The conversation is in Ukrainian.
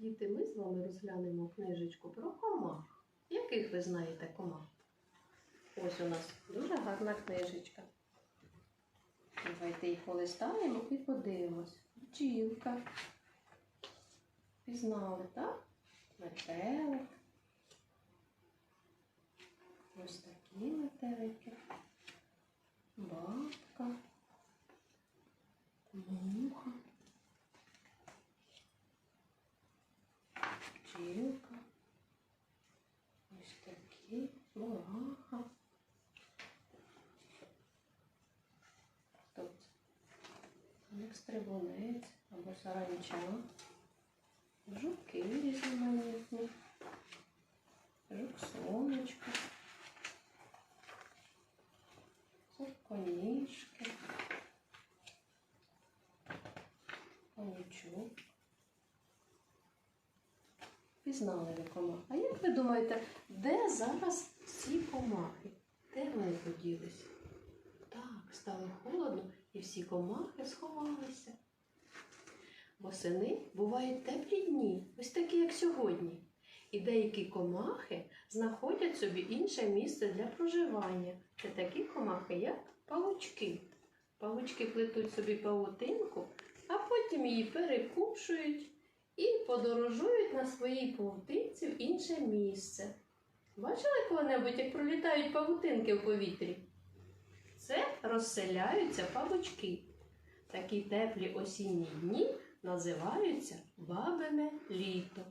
Діти, ми з вами розглянемо книжечку про комах. Яких ви знаєте комах? Ось у нас дуже гарна книжечка. Давайте їх полистаємо і подивимось. Бджілка. Пізнали, так? Метелик. Ось такі метелики. Бабка. Муха. Бджілка. Ось такі. Хто це? Як стрибунець або саранча. Жуки різноманітні. Жук сонечко. Сороконіжки. Панічок. Пізнали ви комах. А як ви думаєте, де зараз всі комахи? Де вони поділися? Так, стало холодно і всі комахи сховалися. Восени бувають теплі дні, ось такі, як сьогодні. І деякі комахи знаходять собі інше місце для проживання. Це такі комахи, як павучки. Павучки плетуть собі павутинку, а потім її перекушують і подорожують на своїй павутинці в інше місце. Бачили коли-небудь, як пролітають павутинки в повітрі? Це розселяються павучки. Такі теплі осінні дні називаються бабине літо.